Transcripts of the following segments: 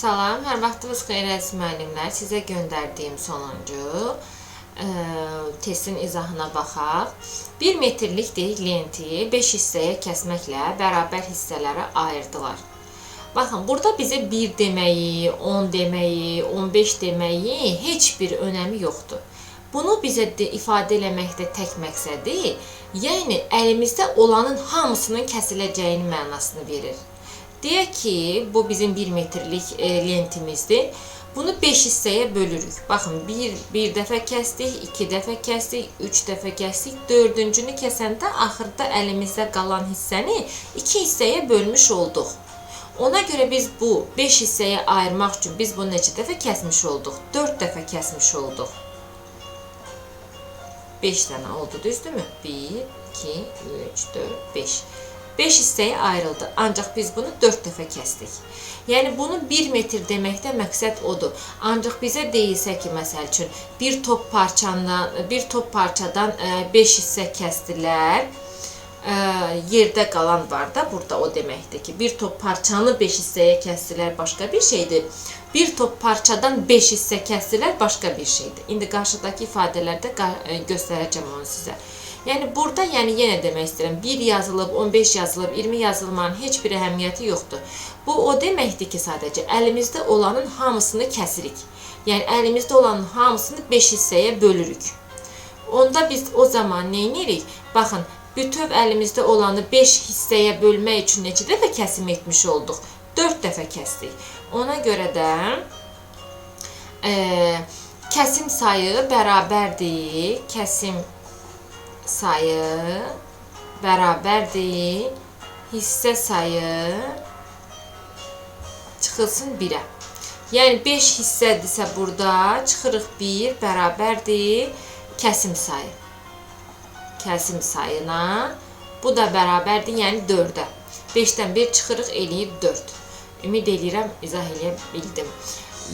Salam, hər vaxtınız xeyir əziz müəllimlər. Sizə göndərdiyim sonuncu ə, testin izahına baxaq. 1 metrlik deyik lenti 5 hissəyə kəsməklə bərabər hissələrə ayırdılar. Baxın, burada bizə 1 deməyi, 10 deməyi, 15 deməyi heç bir önəmi yoxdur. Bunu bizə de, ifadə eləməkdə tək məqsədi, yəni əlimizdə olanın hamısının kəsiləcəyinin mənasını verir. Deyək ki, bu bizim 1 metrlik e, lentimizdir. Bunu 5 hissəyə bölürük. Baxın, bir, bir dəfə kəsdik, iki dəfə kəsdik, üç dəfə kəsdik, dördüncünü kəsəndə axırda əlimizdə qalan hissəni iki hissəyə bölmüş olduq. Ona görə biz bu 5 hissəyə ayırmaq üçün biz bunu neçə dəfə kəsmiş olduq? 4 dəfə kəsmiş olduq. 5 dənə oldu, düzdürmü? 1, 2, 3, 4, 5. 5 hissəyə ayrıldı. Ancaq biz bunu 4 dəfə kəsdik. Yəni bunu 1 metr deməkdə məqsəd odur. Ancaq bizə deyilsə ki, məsəl üçün bir top parçandan, bir top parçadan 5 hissə kəsdilər. Ə, yerdə qalan var da burada o deməkdir ki, bir top parçanı 5 hissəyə kəsdilər başqa bir şeydir. Bir top parçadan 5 hissə kəsdilər başqa bir şeydir. İndi qarşıdakı ifadələrdə ə, göstərəcəm onu sizə. Yəni burada yəni yenə demək istəyirəm 1 yazılıb, 15 yazılıb, 20 yazılmanın heç bir əhəmiyyəti yoxdur. Bu o deməkdir ki, sadəcə əlimizdə olanın hamısını kəsirik. Yəni əlimizdə olanın hamısını 5 hissəyə bölürük. Onda biz o zaman nə edirik? Baxın, bütöv əlimizdə olanı 5 hissəyə bölmək üçün neçə dəfə kəsim etmiş olduq? 4 dəfə kəsdik. Ona görə də e, kəsim sayı bərabərdir. Kəsim sayı bərabərdir. Hissə sayı çıxılsın 1-ə. Yəni 5 hissədirsə burada çıxırıq 1 bərabərdir kəsim sayı. Kəsim sayına bu da bərabərdir, yəni 4-ə. 5-dən 1 çıxırıq eləyir 4. Ümid eləyirəm izah eləyə bildim.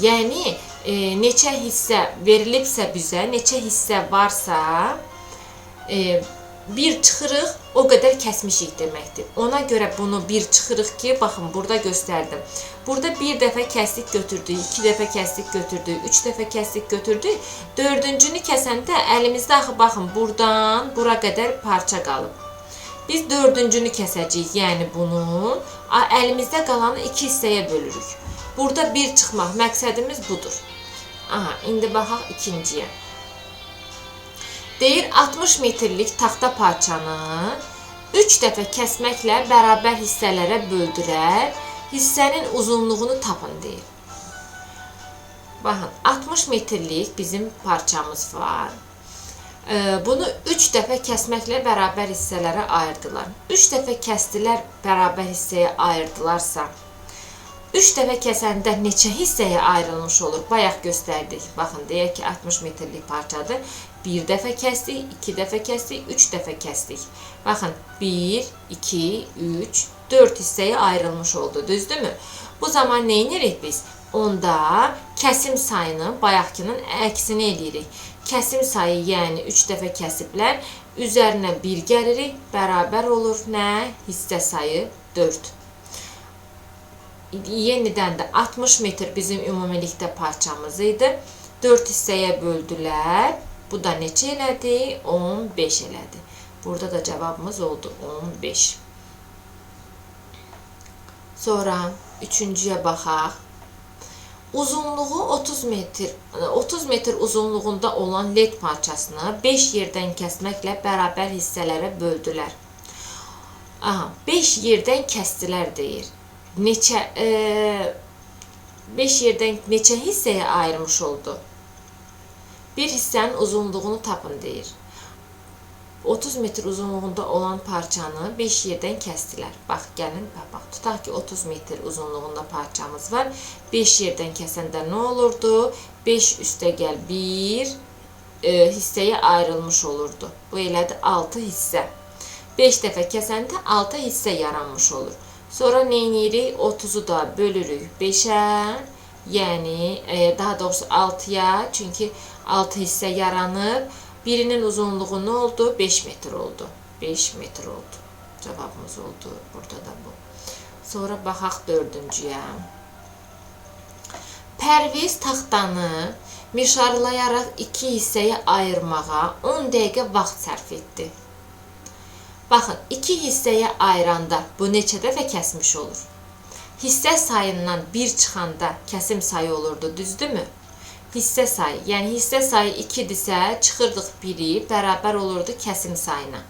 Yəni e, neçə hissə verilibsə bizə, neçə hissə varsa, e, bir çıxırıq, o qədər kəsmişik deməkdir. Ona görə bunu bir çıxırıq ki, baxın burada göstərdim. Burada bir dəfə kəsdik götürdük, iki dəfə kəsdik götürdük, üç dəfə kəsdik götürdük. Dördüncünü kəsəndə əlimizdə axı baxın buradan bura qədər parça qalıb. Biz dördüncünü kəsəcəyik, yəni bunu a- əlimizdə qalanı iki hissəyə bölürük. Burada bir çıxmaq məqsədimiz budur. Aha, indi baxaq ikinciyə. Deyir 60 metrlik taxta parçanı 3 dəfə kəsməklə bərabər hissələrə böldülər. Hissənin uzunluğunu tapın deyir. Baxın, 60 metrlik bizim parçamız var. Ee, Bunu 3 dəfə kəsməklə bərabər hissələrə ayırdılar. 3 dəfə kəsdilər, bərabər hissəyə ayırdılarsa, 3 dəfə kəsəndə neçə hissəyə ayrılmış olur? Bayaq göstərdik. Baxın, deyək ki, 60 metrlik parçadır. 1 dəfə kəsdik, 2 dəfə kəsdik, 3 dəfə kəsdik. Baxın, 1, 2, 3, 4 hissəyə ayrılmış oldu, düzdürmü? Bu zaman nə edirik biz? Onda kəsim sayının bayaqkının əksini eləyirik. Kəsim sayı, yəni 3 dəfə kəsiblər, üzərinə 1 gəlirik, bərabər olur nə? Hissə sayı 4. Yenidən də 60 metr bizim ümumilikdə parçamız idi. 4 hissəyə böldülər. Bu da neçə elədi? 15 elədi. Burada da cavabımız oldu 15. Sonra üçüncüyə baxaq. Uzunluğu 30 metr, 30 metr uzunluğunda olan led parçasını 5 yerdən kəsməklə bərabər hissələrə böldülər. Aha, 5 yerdən kəsdilər deyir. Neçə 5 yerdən neçə hissəyə ayırmış oldu? Bir hissənin uzunluğunu tapın deyir. 30 metr uzunluğunda olan parçanı 5 yerdən kəsdilər. Bax, gəlin, bax, bax. Tutaq ki, 30 metr uzunluğunda parçamız var. 5 yerdən kəsəndə nə olurdu? 5 üstə gəl 1 e, hissəyə ayrılmış olurdu. Bu elədi 6 hissə. 5 dəfə kəsəndə 6 hissə yaranmış olur. Sonra nə edirik? 30-u da bölürük 5-ə. Yəni e, daha doğrusu 6-ya, çünki 6 hissə yaranıb. Birinin uzunluğu nə oldu? 5 metr oldu. 5 metr oldu. Cavabımız oldu burada da bu. Sonra baxaq dördüncüyə. Pərviz taxtanı mişarlayaraq iki hissəyə ayırmağa 10 dəqiqə vaxt sərf etdi. Baxın, iki hissəyə ayıranda bu neçə dəfə kəsmiş olur? Hissə sayından 1 çıxanda kəsim sayı olurdu, düzdürmü? Hissə sayı, yəni hissə sayı 2-dirsə, çıxırdıq 1-i, bərabər olurdu kəsim sayına.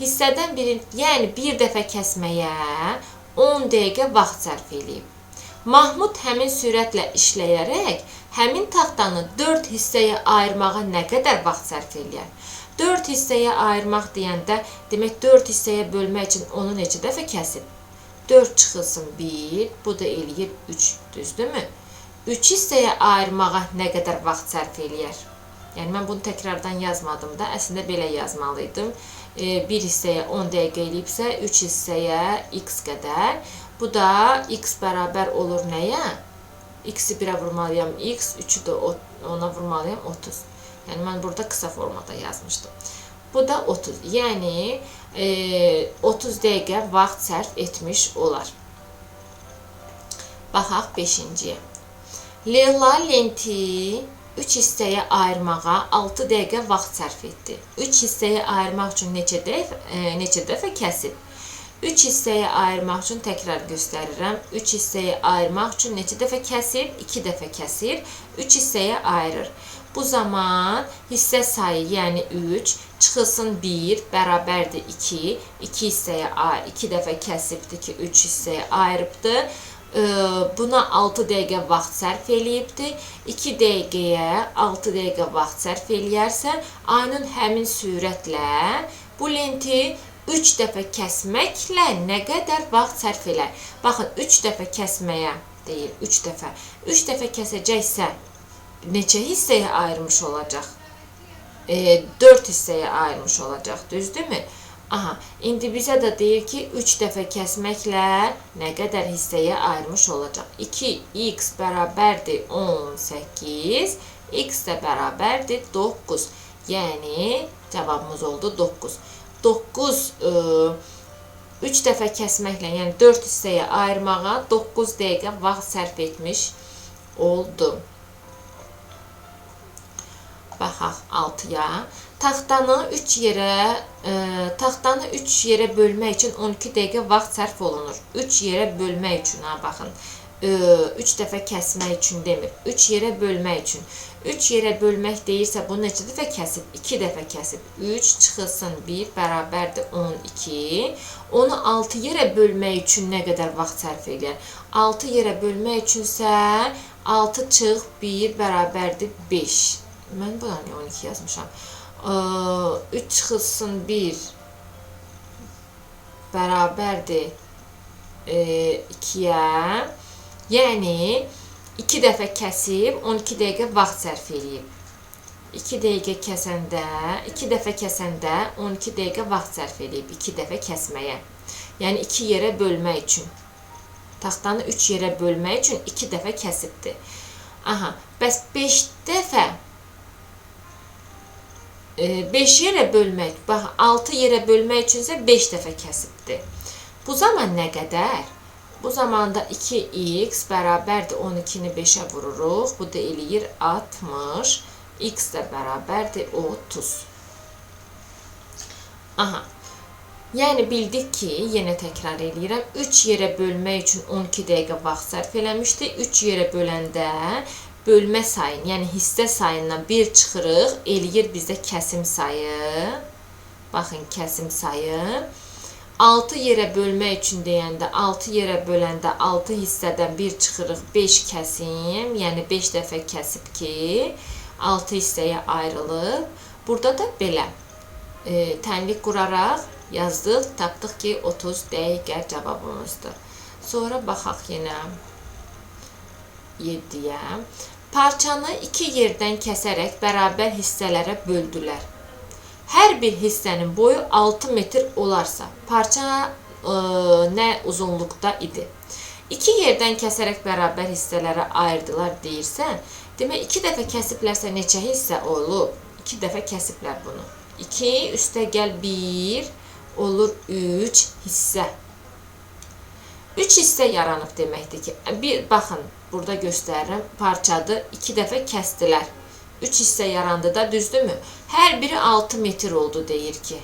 Hissədən biri, yəni bir dəfə kəsməyə 10 dəqiqə vaxt sərf eləyib. Mahmud həmin sürətlə işləyərək həmin taxtanı 4 hissəyə ayırmağa nə qədər vaxt sərf eləyər? 4 hissəyə ayırmaq deyəndə, demək 4 hissəyə bölmək üçün onu neçə dəfə kəsib? 4 çıxılsın 1, bu da eləyir 3, düzdürmü? 3 hissəyə ayırmağa nə qədər vaxt sərf eləyər? Yəni mən bunu təkrardan yazmadım da, əslində belə yazmalıydım. E, bir hissəyə 10 dəqiqə eləyibsə, 3 hissəyə x qədər. Bu da x bərabər olur nəyə? X-i 1-ə vurmalıyam x, 3-ü də 10-a vurmalıyam 30. Yəni mən burada qısa formada yazmışdım. Bu da 30. Yəni e, 30 dəqiqə vaxt sərf etmiş olar. Baxaq 5-ciyə. Leyla lenti 3 hissəyə ayırmağa 6 dəqiqə vaxt sərf etdi. 3 hissəyə ayırmaq üçün neçə dəfə e, neçə dəfə kəsib? 3 hissəyə ayırmaq üçün təkrar göstərirəm. 3 hissəyə ayırmaq üçün neçə dəfə kəsir? 2 dəfə kəsir. 3 hissəyə ayırır. Bu zaman hissə sayı, yəni 3 çıxılsın 1 bərabərdir 2. 2 hissəyə 2 dəfə kəsibdir ki, 3 hissəyə ayırıbdı. Buna 6 dəqiqə vaxt sərf eləyibdi. 2 dəqiqəyə 6 dəqiqə vaxt sərf eləyərsə, ayının həmin sürətlə bu lenti 3 dəfə kəsməklə nə qədər vaxt sərf elər? Baxın, 3 dəfə kəsməyə deyil, 3 dəfə. 3 dəfə kəsəcəksə neçə hissəyə ayırmış olacaq? E, 4 hissəyə ayırmış olacaq, düzdürmü? Aha, indi bizə də deyir ki, 3 dəfə kəsməklə nə qədər hissəyə ayırmış olacaq? 2x bərabərdir 18, x də bərabərdir 9. Yəni cavabımız oldu 9. 9 e, 3 dəfə kəsməklə, yəni 4 hissəyə ayırmağa 9 dəqiqə vaxt sərf etmiş oldu. Baxaq 6-ya. Taxtanı 3 yerə, e, taxtanı 3 yerə bölmək üçün 12 dəqiqə vaxt sərf olunur. 3 yerə bölmək üçün ha baxın. 3 dəfə kəsmək üçün demir. 3 yerə bölmək üçün. 3 yerə bölmək deyirsə bu neçə dəfə kəsib? 2 dəfə kəsib. 3 çıxılsın 1 bərabərdir 12. Onu 6 yerə bölmək üçün nə qədər vaxt sərf edir? 6 yerə bölmək üçünsə 6 çıx 1 bərabərdir 5. Mən bu niyə 12 yazmışam? 3 çıxılsın 1 bərabərdir 2-yə. Yəni 2 dəfə kəsib 12 dəqiqə vaxt sərf eləyib. 2 dəqiqə kəsəndə, 2 dəfə kəsəndə 12 dəqiqə vaxt sərf eləyib 2 dəfə kəsməyə. Yəni 2 yerə bölmək üçün. Taxtanı 3 yerə bölmək üçün 2 dəfə kəsibdir. Aha, bəs 5 dəfə 5 yerə bölmək, bax 6 yerə bölmək üçünsə 5 dəfə kəsibdir. Bu zaman nə qədər? Bu zamanda 2x bərabərdir 12-ni 5-ə vururuq. Bu da eləyir 60. x də bərabərdir 30. Aha. Yəni bildik ki, yenə təkrar eləyirəm, 3 yerə bölmək üçün 12 dəqiqə vaxt sərf eləmişdi. 3 yerə böləndə bölmə sayını, yəni hissə sayından 1 çıxırıq, eləyir bizdə kəsim sayı. Baxın, kəsim sayı. 6 yerə bölmək üçün deyəndə 6 yerə böləndə 6 hissədən 1 çıxırıq, 5 kəsim, yəni 5 dəfə kəsib ki, 6 hissəyə ayrılıb. Burada da belə e, tənlik quraraq yazdıq, tapdıq ki, 30 dəqiqə cavabımızdır. Sonra baxaq yenə 7-yə. Parçanı iki yerdən kəsərək bərabər hissələrə böldülər. Hər bir hissənin boyu 6 metr olarsa, parça ə, e, nə uzunluqda idi? İki yerdən kəsərək bərabər hissələrə ayırdılar deyirsə, demək 2 dəfə kəsiblərsə neçə hissə olub? 2 dəfə kəsiblər bunu. 2 üstə gəl 1 olur 3 hissə. 3 hissə yaranıb deməkdir ki, bir baxın, burada göstərirəm, parçadır, 2 dəfə kəsdilər. 3 hissə yarandı da, düzdürmü? Hər biri 6 metr oldu deyir ki.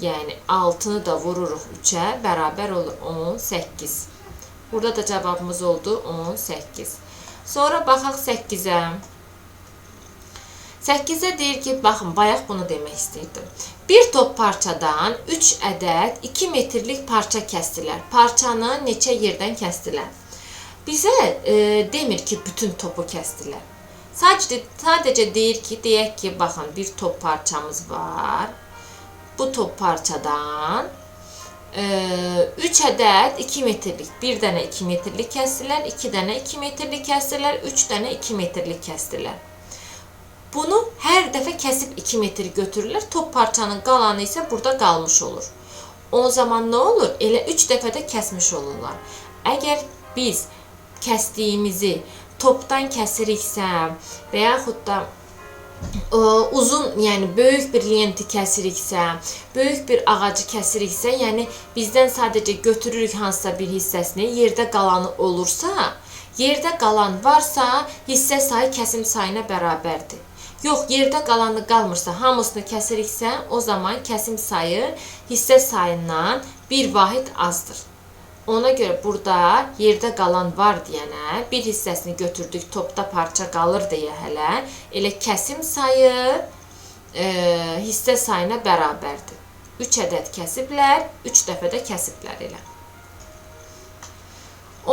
Yəni 6-nı da vururuq 3-ə, bərabər olur 18. Burada da cavabımız oldu 18. Sonra baxaq 8-ə. 8-ə deyir ki, baxın, bayaq bunu demək istəyirdim. Bir top parçadan 3 ədəd 2 metrlik parça kəsdilər. Parçanı neçə yerdən kəsdilər? Bizə e, demir ki, bütün topu kəsdilər. Sadəcə sadəcə deyir ki, deyək ki, baxın, bir top parçamız var. Bu top parçadan 3 ədəd 2 metrlik, bir dənə 2 metrlik kəsdilər, 2 dənə 2 metrlik kəsdilər, 3 dənə 2 metrlik kəsdilər. Bunu hər dəfə kəsib 2 metr götürürlər. Top parçanın qalanı isə burada qalmış olur. O zaman nə olur? Elə 3 dəfə də kəsmiş olurlar. Əgər biz kəsdiyimizi topdan kəsiriksə və yaxud da ə, uzun, yəni böyük bir lenti kəsiriksə, böyük bir ağacı kəsiriksə, yəni bizdən sadəcə götürürük hansısa bir hissəsini, yerdə qalanı olursa, yerdə qalan varsa, hissə sayı kəsim sayına bərabərdir. Yox, yerdə qalanı qalmırsa, hamısını kəsiriksə, o zaman kəsim sayı hissə sayından bir vahid azdır. Ona görə burada yerdə qalan var deyənə bir hissəsini götürdük, topda parça qalır deyə hələ elə kəsim sayı e, hissə sayına bərabərdir. 3 ədəd kəsiblər, 3 dəfə də kəsiblər elə.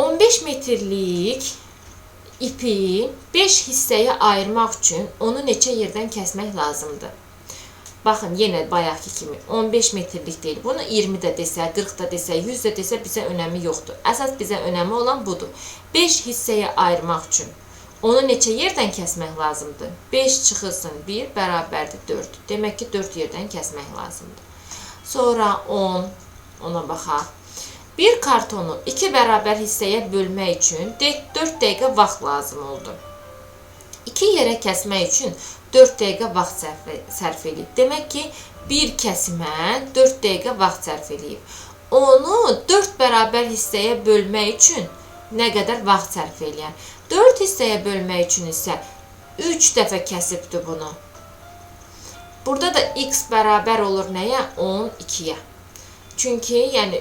15 metrlik ipi 5 hissəyə ayırmaq üçün onu neçə yerdən kəsmək lazımdır? Baxın, yenə bayaqki kimi 15 metrlik deyil. Bunu 20 də desə, 40 da desə, 100 də desə bizə önəmi yoxdur. Əsas bizə önəmi olan budur. 5 hissəyə ayırmaq üçün onu neçə yerdən kəsmək lazımdır? 5 çıxılsın 1 bərabərdir 4. Demək ki, 4 yerdən kəsmək lazımdır. Sonra 10, ona baxaq. Bir kartonu 2 bərabər hissəyə bölmək üçün 4 dəqiqə vaxt lazım oldu. 2 yerə kəsmək üçün 4 dəqiqə vaxt sərf, edib. Demək ki, bir kəsimə 4 dəqiqə vaxt sərf edib. Onu 4 bərabər hissəyə bölmək üçün nə qədər vaxt sərf eləyər? 4 hissəyə bölmək üçün isə 3 dəfə kəsibdi bunu. Burada da x bərabər olur nəyə? 12-yə. Çünki yəni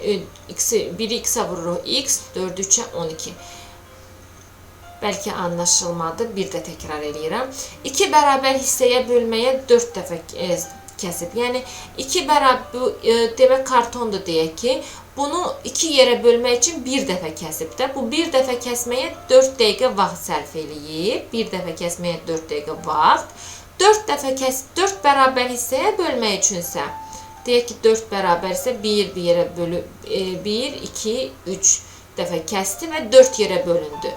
x-i 1-i x-ə vururuq x, 4-ü 3-ə 12. Bəlkə anlaşılmadı. Bir də təkrar eləyirəm. 2 bərabər hissəyə bölməyə 4 dəfə e, kəsib. Yəni 2 bərabər e, demək kartondur deyək ki, bunu 2 yerə bölmək üçün 1 dəfə kəsib də. Bu 1 dəfə kəsməyə 4 dəqiqə vaxt sərf eləyib. 1 dəfə kəsməyə 4 dəqiqə vaxt. 4 dəfə kəs 4 bərabər hissəyə bölmək üçünsə deyək ki 4 bərabər isə 1 bir yerə bölüb 1 2 3 dəfə kəsdi və 4 yerə bölündü.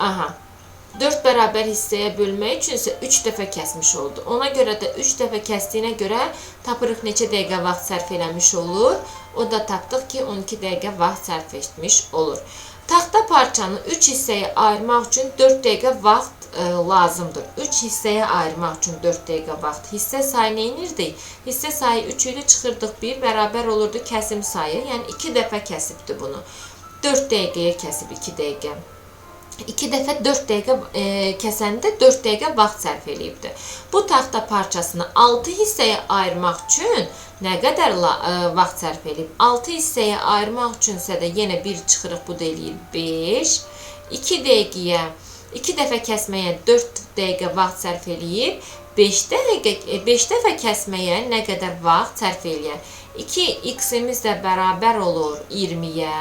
Aha. 4 bərabər hissəyə bölmək üçün isə 3 dəfə kəsmiş oldu. Ona görə də 3 dəfə kəsdiyinə görə tapırıq neçə dəqiqə vaxt sərf eləmiş olur. O da tapdıq ki, 12 dəqiqə vaxt sərf etmiş olur. Taxta parçanı 3 hissəyə ayırmaq üçün 4 dəqiqə vaxt e, lazımdır. 3 hissəyə ayırmaq üçün 4 dəqiqə vaxt. Hissə sayı nə edirdik? Hissə sayı 3 ilə çıxırdıq 1 bərabər olurdu kəsim sayı. Yəni 2 dəfə kəsibdi bunu. 4 dəqiqəyə kəsib 2 dəqiqə. 2 dəfə 4 dəqiqə e, kəsəndə 4 dəqiqə vaxt sərf eləyibdi. Bu taxta parçasını 6 hissəyə ayırmaq üçün nə qədər la, e, vaxt sərf eləyib? 6 hissəyə ayırmaq üçünsə də yenə 1 çıxırıq, bu da eləyir 5. 2 dəqiqəyə 2 dəfə kəsməyə 4 dəqiqə vaxt sərf eləyib. 5 dəqiqə 5 e, dəfə kəsməyə nə qədər vaxt sərf eləyər? 2x-imiz də bərabər olur 20-yə.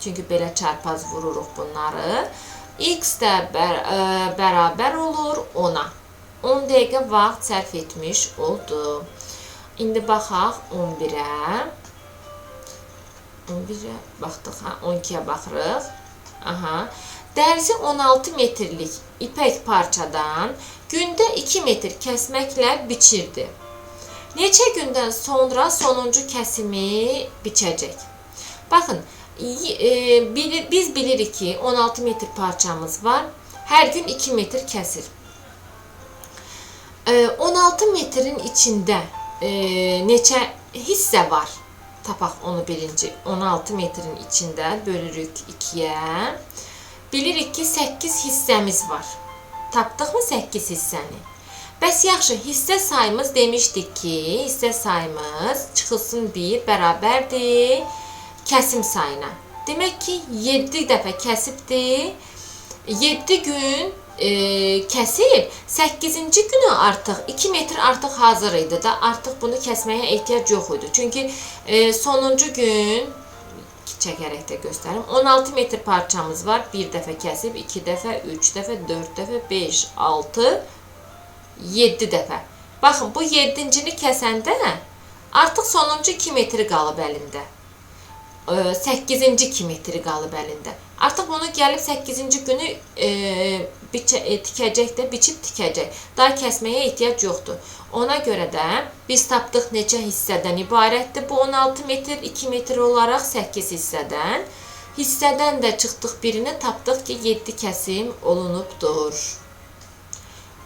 Çünki belə çarpaz vururuq bunları x də bər ə, e, bərabər olur 10-a. 10 dəqiqə vaxt sərf etmiş oldu. İndi baxaq 11-ə. 11-ə baxdıq, ha, 12-yə baxırıq. Aha. Dərzi 16 metrlik ipək parçadan gündə 2 metr kəsməklə biçirdi. Neçə gündən sonra sonuncu kəsimi biçəcək? Baxın, biz bilirik ki 16 metr parçamız var. Hər gün 2 metr kəsir. E, 16 metrin içində e, neçə hissə var? tapaq onu birinci 16 metrin içində bölürük 2-yə. Bilirik ki 8 hissəmiz var. Tapdıqmı 8 hissəni? Bəs yaxşı, hissə sayımız demişdik ki, hissə sayımız çıxılsın 1 bərabərdir kəsim sayına. Demək ki 7 dəfə kəsibdir. 7 gün e, kəsib 8-ci günü artıq 2 metr artıq hazır idi da artıq bunu kəsməyə ehtiyac yox idi. Çünki e, sonuncu gün çəkərək də göstərim. 16 metr parçamız var. 1 dəfə kəsib, 2 dəfə, 3 dəfə, 4 dəfə, 5, 6, 7 dəfə. Baxın, bu 7-cini kəsəndə artıq sonuncu 2 metri qalıb əlində. 8-ci 2 metri qalıb əlində. Artıq bunu gəlib 8-ci günü e, biçə, e, tikəcək də, biçib tikəcək. Daha kəsməyə ehtiyac yoxdur. Ona görə də biz tapdıq neçə hissədən ibarətdir. Bu 16 metr, 2 metr olaraq 8 hissədən. Hissədən də çıxdıq birini tapdıq ki, 7 kəsim olunubdur.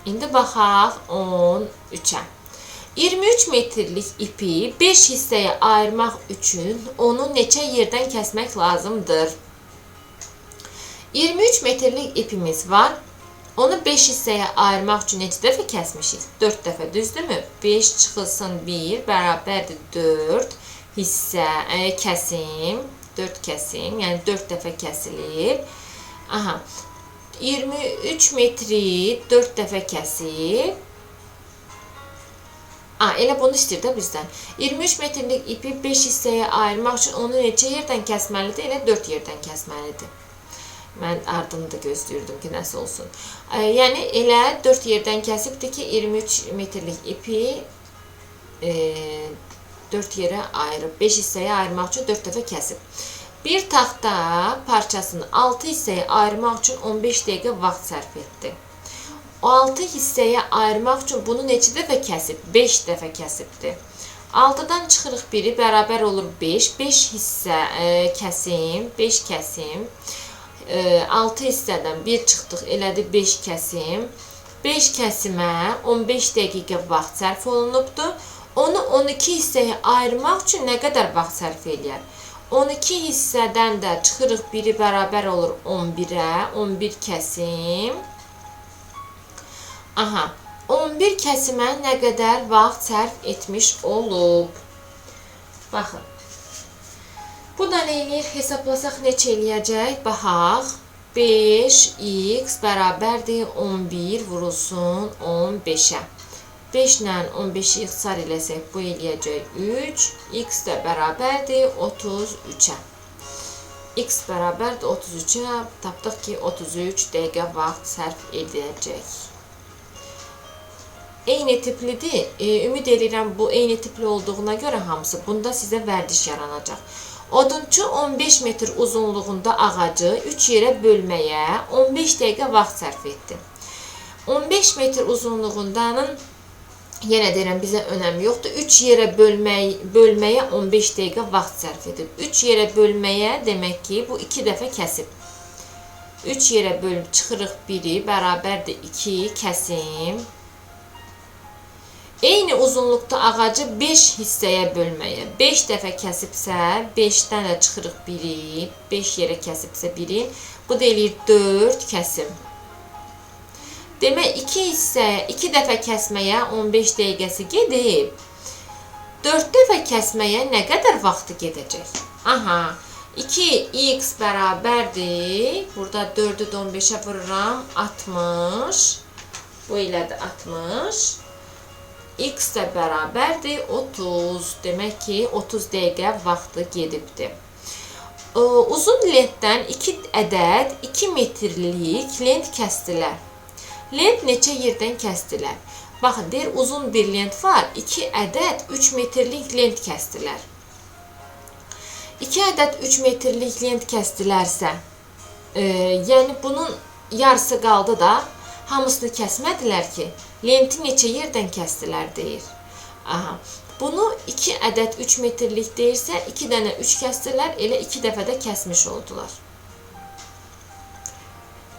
İndi baxaq 13-ə. 23 metrlik ipi 5 hissəyə ayırmaq üçün onu neçə yerdən kəsmək lazımdır? 23 metrlik ipimiz var. Onu 5 hissəyə ayırmaq üçün neçə dəfə kəsmişik? 4 dəfə, düzdürmü? 5 çıxılsın 1 bərabərdir 4 hissə, e, kəsim, 4 kəsim, yəni 4 dəfə kəsilib. Aha. 23 metri 4 dəfə kəsib. A, elə bunu istəyir də bizdən. 23 metrlik ipi 5 hissəyə ayırmaq üçün onu neçə yerdən kəsməlidir? Elə 4 yerdən kəsməlidir. Mən ardını da gözləyirdim ki, nəsə olsun. E, yəni elə 4 yerdən kəsibdir ki, 23 metrlik ipi e, 4 yerə ayırıb 5 hissəyə ayırmaq üçün 4 dəfə kəsib. Bir taxta parçasını 6 hissəyə ayırmaq üçün 15 dəqiqə vaxt sərf etdi. O 6 hissəyə ayırmaq üçün bunu neçə dəfə kəsib? 5 dəfə kəsibdir. 6-dan çıxırıq biri bərabər olur 5. 5 hissə e, kəsim, 5 kəsim. E, 6 hissədən 1 çıxdıq, elədi 5 kəsim. 5 kəsimə 15 dəqiqə vaxt sərf olunubdur. Onu 12 hissəyə ayırmaq üçün nə qədər vaxt sərf eləyər? 12 hissədən də çıxırıq biri bərabər olur 11-ə, 11 kəsim. Aha, 11 kəsimə nə qədər vaxt sərf etmiş olub? Baxın. Bu da nə eləyir? Hesablasaq neçə eləyəcək? Baxaq. 5x bərabərdir 11 vurulsun 15-ə. 5 ilə 15-i ixtisar eləsək bu eləyəcək 3. x də bərabərdir 33-ə. x bərabərdir 33-ə. Tapdıq ki 33 dəqiqə vaxt sərf edəcək eyni tiplidir. E, ümid edirəm bu eyni tipli olduğuna görə hamısı bunda sizə vərdiş yaranacaq. Odunçu 15 metr uzunluğunda ağacı 3 yerə bölməyə 15 dəqiqə vaxt sərf etdi. 15 metr uzunluğundanın yenə deyirəm bizə önəmi yoxdur. 3 yerə bölmək, bölməyə 15 dəqiqə vaxt sərf edib. 3 yerə bölməyə demək ki, bu 2 dəfə kəsib. 3 yerə bölüb çıxırıq 1-i bərabərdir 2 kəsim Eyni uzunluqda ağacı 5 hissəyə bölməyə 5 dəfə kəsibsə, 5-dən də çıxırıq 1-i, 5 yerə kəsibsə 1-i, bu da eləyir 4 kəsim. Demək 2 hissəyə 2 dəfə kəsməyə 15 dəqiqəsi gedib. 4 dəfə kəsməyə nə qədər vaxtı gedəcək? Aha, 2x bərabərdir. Burada 4-ü 15-ə vururam. 60. Bu elədir 60 x də bərabərdir 30. Demək ki, 30 dəqiqə vaxtı gedibdir. Uzun lentdən 2 ədəd 2 metrlik lent kəsdilər. Lent neçə yerdən kəsdilər? Baxın, deyir uzun bir lent var, 2 ədəd 3 metrlik lent kəsdilər. 2 ədəd 3 metrlik lent kəsdilərsə, e, yəni bunun yarısı qaldı da hamısını kəsmədilər ki, lenti neçə yerdən kəsdilər deyir. Aha. Bunu 2 ədəd 3 metrlik deyirsə, 2 dənə 3 kəsdilər, elə 2 dəfə də kəsmiş oldular.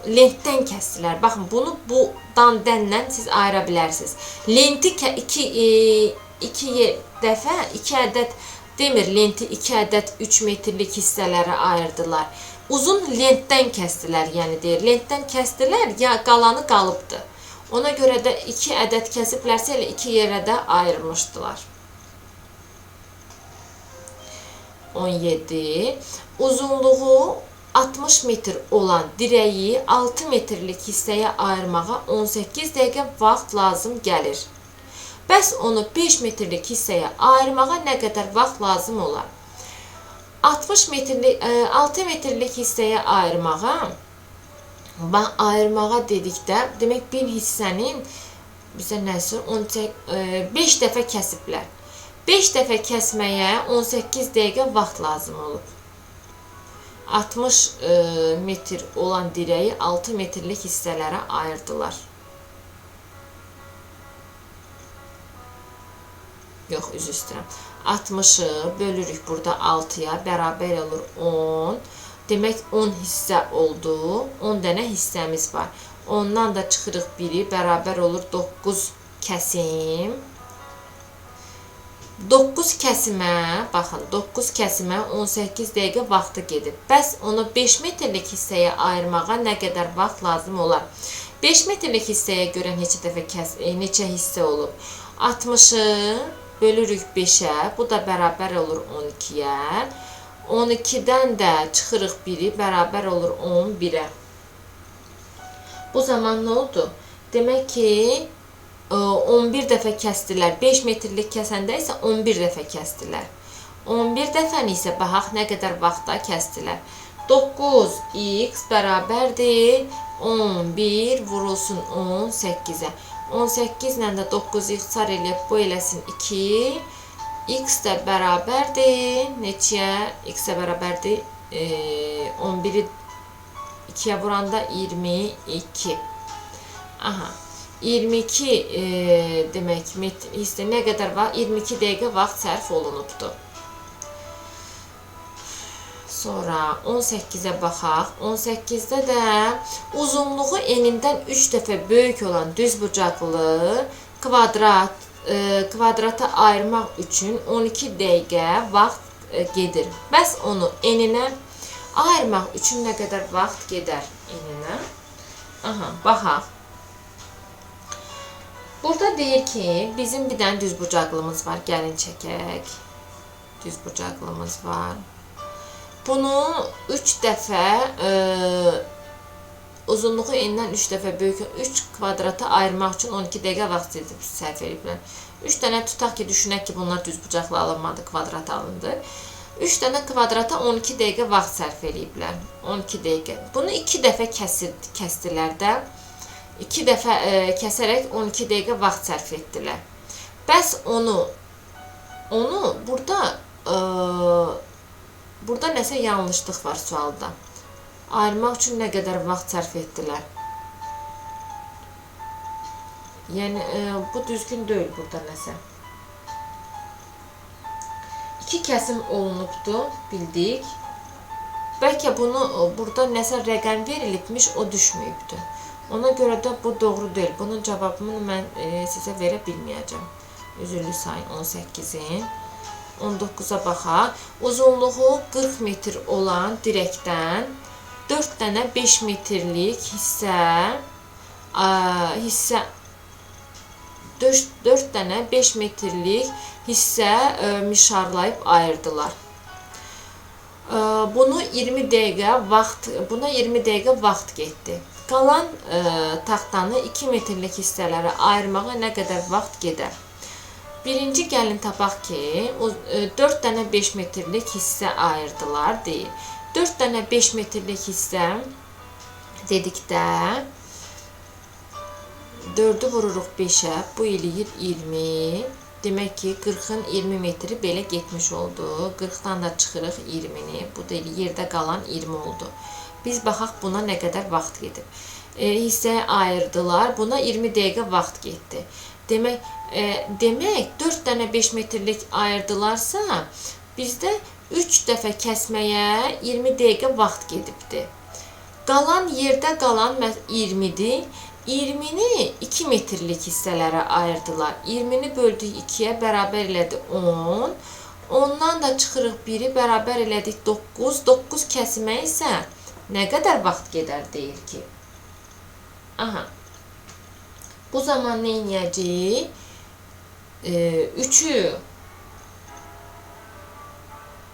Lentdən kəsdilər. Baxın, bunu bu dan dənlə siz ayıra bilərsiniz. Lenti 2 2 2 dəfə 2 ədəd Demir lenti 2 ədəd 3 metrlik hissələrə ayırdılar. Uzun lentdən kəsdilər, yəni deyir. Lentdən kəsdilər, ya qalanı qalıbdı. Ona görə də 2 ədəd kəsiblərsə elə 2 yerə də ayırmışdılar. 17. Uzunluğu 60 metr olan dirəyi 6 metrlik hissəyə ayırmağa 18 dəqiqə vaxt lazım gəlir. Bəs onu 5 metrlik hissəyə ayırmağa nə qədər vaxt lazım olar? 60 metrlik, 6 metrlik hissəyə ayırmağa bax ayırmağa dedikdə, demək bir hissənin bizə nəsə 5 dəfə kəsiblər. 5 dəfə kəsməyə 18 dəqiqə vaxt lazım olub. 60 e, metr olan dirəyi 6 metrlik hissələrə ayırdılar. Yox, üzr istəyirəm. 60-ı bölürük burada 6-ya, bərabər olur 10. Demək 10 hissə oldu. 10 dənə hissəmiz var. Ondan da çıxırıq biri, bərabər olur 9 kəsim. 9 kəsimə, baxın, 9 kəsimə 18 dəqiqə vaxtı gedib. Bəs onu 5 metrlik hissəyə ayırmağa nə qədər vaxt lazım olar? 5 metrlik hissəyə görə neçə dəfə kəs, e, neçə hissə olub? 60-ı bölürük 5-ə, bu da bərabər olur 12-yə. 12-dən də çıxırıq 1-i, bərabər olur 11-ə. Bu zaman nə oldu? Demək ki, 11 dəfə kəsdilər. 5 metrlik kəsəndə isə 11 dəfə kəsdilər. 11 dəfəni isə baxaq nə qədər vaxtda kəsdilər. 9x bərabərdir 11 vurulsun 18-ə. 18 ilə də 9 ixtisar eləyib bu eləsin 2. x də bərabərdir neçəyə? x-ə bərabərdir e, 11-i 2-yə vuranda 22. Aha. 22 e, demək met hissə nə qədər var? 22 dəqiqə vaxt sərf olunubdu. Sonra 18-ə baxaq. 18-də də uzunluğu enindən 3 dəfə böyük olan düzbucaqlı kvadrat e, kvadrata ayırmaq üçün 12 dəqiqə vaxt e, gedir. Bəs onu eninə ayırmaq üçün nə qədər vaxt gedər eninə? Aha, baxaq. Burada deyir ki, bizim bir dənə düzbucaqlımız var. Gəlin çəkək. Düzbucaqlımız var. Bunu 3 dəfə e, uzunluğu enindən 3 dəfə böyük 3 kvadrata ayırmaq üçün 12 dəqiqə vaxt sərf ediblər. 3 dənə tutaq ki, düşünək ki, bunlar düzbucaqlı alınmadı, kvadrat alındı. 3 dənə kvadrata 12 dəqiqə vaxt sərf ediblər. 12 dəqiqə. Bunu 2 dəfə kəsir, kəsdilər də. 2 dəfə e, kəsərək 12 dəqiqə vaxt sərf etdilər. Bəs onu onu burada e, Burada nəsə yanlışlıq var sualda. Ayırmaq üçün nə qədər vaxt sərf etdilər? Yəni e, bu düzgün deyil burada nəsə. İki kəsim olunubdu, bildik. Bəlkə bunu e, burada nəsə rəqəm verilibmiş, o düşməyibdi. Ona görə də bu doğru deyil. Bunun cavabını mən e, sizə verə bilməyəcəm. Üzürlü sayın 18-in. 19-a baxaq. Uzunluğu 40 metr olan dirəkdən 4 dənə 5 metrlik hissə ə, hissə 4, 4 dənə 5 metrlik hissə ə, mişarlayıb ayırdılar. Ə, bunu 20 dəqiqə vaxt buna 20 dəqiqə vaxt getdi. Qalan ə, taxtanı 2 metrlik hissələrə ayırmağa nə qədər vaxt gedər? Birinci gəlin tapaq ki, o 4 e, dənə 5 metrlik hissə ayırdılar deyil. 4 dənə 5 metrlik hissə dedikdə 4-ü vururuq 5-ə, bu eləyir 20. Demək ki, 40-ın 20 metri belə getmiş oldu. 40-dan da çıxırıq 20-ni. Bu da yerdə qalan 20 oldu. Biz baxaq buna nə qədər vaxt gedib. E, hissəyə ayırdılar. Buna 20 dəqiqə vaxt getdi. Demək, e, demək 4 dənə 5 metrlik ayırdılarsa, bizdə 3 dəfə kəsməyə 20 dəqiqə vaxt gedibdi. Qalan yerdə qalan 20-dir. 20-ni 2 metrlik hissələrə ayırdılar. 20-ni böldük 2-yə bərabər elədi 10. Ondan da çıxırıq 1-i bərabər elədik 9. 9 kəsmək isə nə qədər vaxt gedər deyir ki. Aha. Bu zaman nə edəcəyik? E, 3-ü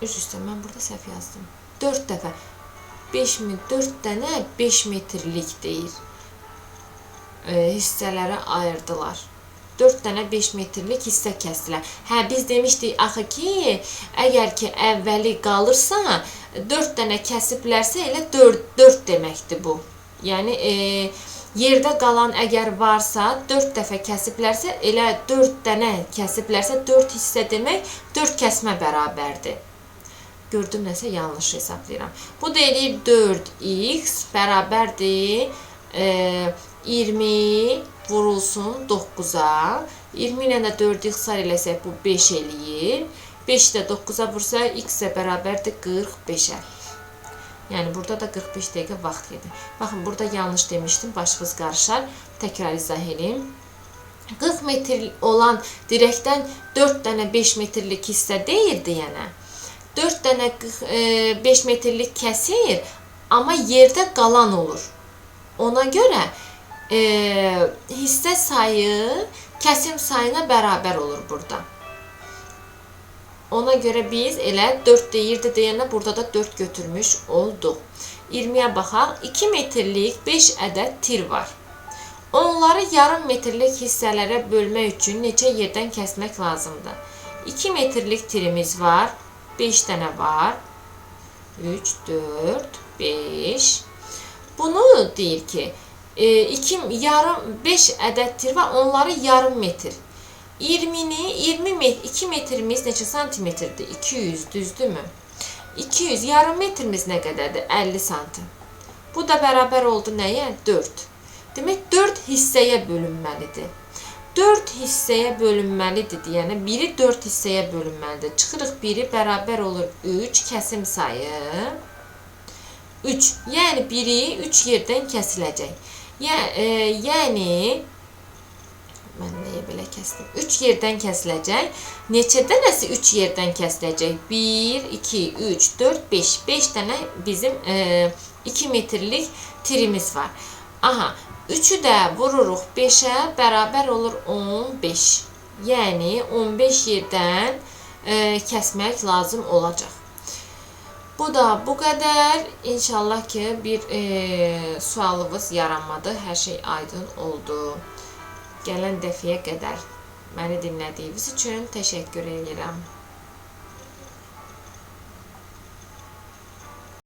Üst üstə mən burada səhv yazdım. 4 dəfə 5 mi 4 dənə 5 metrlik deyir. E, hissələrə ayırdılar. 4 dənə 5 metrlik hissə kəsdilər. Hə biz demişdik axı ki, əgər ki əvvəli qalırsa 4 dənə kəsiblərsə elə 4 4 deməkdir bu. Yəni e, yerdə qalan əgər varsa 4 dəfə kəsiblərsə elə 4 dənə kəsiblərsə 4 hissə demək 4 kəsmə bərabərdir. Gördüm nəsə yanlış hesablayıram. Bu da eləyir 4x bərabərdir e, 20 vurulsun 9-a. 20 ilə də 4-ü ixtisar eləsək bu 5 eləyir. 5 də 9-a vursa x də bərabərdir 45-ə. Yəni burada da 45 dəqiqə vaxt gedir. Baxın burada yanlış demişdim, başınız qarışar. Təkrar izah edeyim. 40 metr olan dirəkdən 4 dənə 5 metrlik hissə deyildi yəni. 4 dənə 5 metrlik kəsir, amma yerdə qalan olur. Ona görə e, hissə sayı kəsim sayına bərabər olur burada. Ona görə biz elə 4 deyirdi deyəndə burada da 4 götürmüş olduq. 20-yə baxaq. 2 metrlik 5 ədəd tir var. Onları yarım metrlik hissələrə bölmək üçün neçə yerdən kəsmək lazımdır? 2 metrlik tirimiz var. 5 dənə var. 3, 4, 5. Bunu deyir ki, 2 yarım 5 ədəd tir var. Onları yarım metr. 20-ni 20 metr 2 metrimiz neçə santimetrdir? 200 düzdürmü? 200 yarım metrimiz nə qədərdir? 50 santim. Bu da bərabər oldu nəyə? 4. Demək 4 hissəyə bölünməlidir. 4 hissəyə bölünməlidir deyənə biri 4 hissəyə bölünməlidir. Çıxırıq biri bərabər olur 3 kəsim sayı 3. Yəni biri 3 yerdən kəsiləcək. Yə, e, mən nəyə belə kəsdim? 3 yerdən kəsiləcək. Neçə dənəsi 3 yerdən kəsiləcək? 1 2 3 4 5. 5 dənə bizim e, 2 metrlik tirimiz var. Aha, 3-ü də vururuq 5-ə, bərabər olur 15. Yəni 15 yerdən e, kəsmək lazım olacaq. Bu da bu qədər. İnşallah ki bir e, sualınız yaranmadı. Hər şey aydın oldu. Gələn dəfəyə qədər məni dinlədiyiniz üçün təşəkkür edirəm.